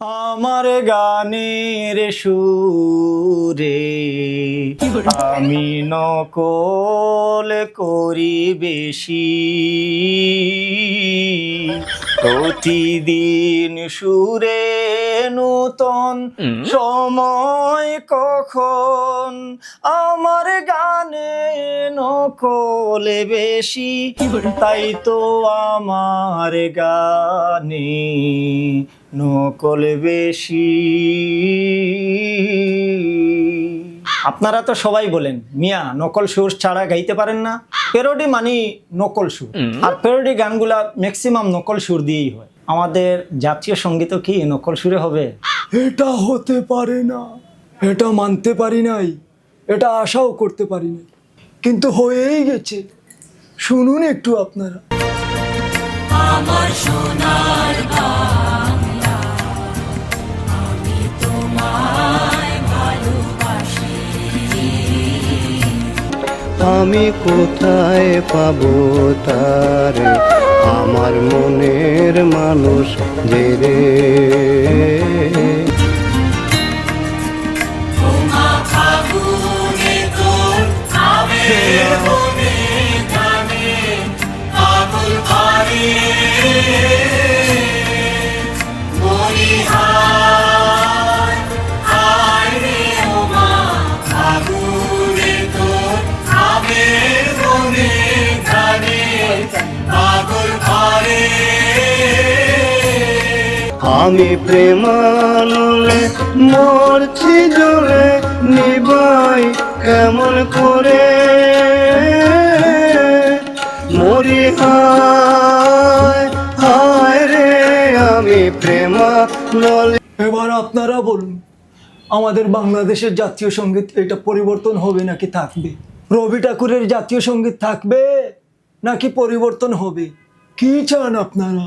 আমার গানের সুরে আমি নকল করি বেশি। প্রতিদিন সুরে নূতন সময় কখন আমার গানে নকলে বেশি? তাই তো আমার গানে নকল বেশি। আপনারা তো সবাই বলেন মিয়া নকল সুর ছাড়া গাইতে পারেন না। পেরোডি মানি নকল সুর। আর পেরোডি গানগুলা ম্যাক্সিমাম নকল সুর দিয়েই হয়। আমাদের জাতীয় সংগীত কি নকল সুরে হবে? এটা হতে পারে না। এটা মানতে পারি নাই। এটা আশাও করতে পারি নাই। কিন্তু হয়েই গেছে। শুনুন একটু আপনারা। আমার সোনার আমি আমি কোথায় পাবো তারে? আমার মনের মানুষ যে রে আমি প্রেমানলে মরছি জলে, নিবাই কেমন করে? মরি হায় রে, আমি প্রেমানলে এবার আপনারা বলুন, আমাদের বাংলাদেশের জাতীয় সংগীত এটা পরিবর্তন হবে নাকি থাকবে? রবি ঠাকুরের জাতীয় সংগীত থাকবে নাকি পরিবর্তন হবে? কি চান আপনারা?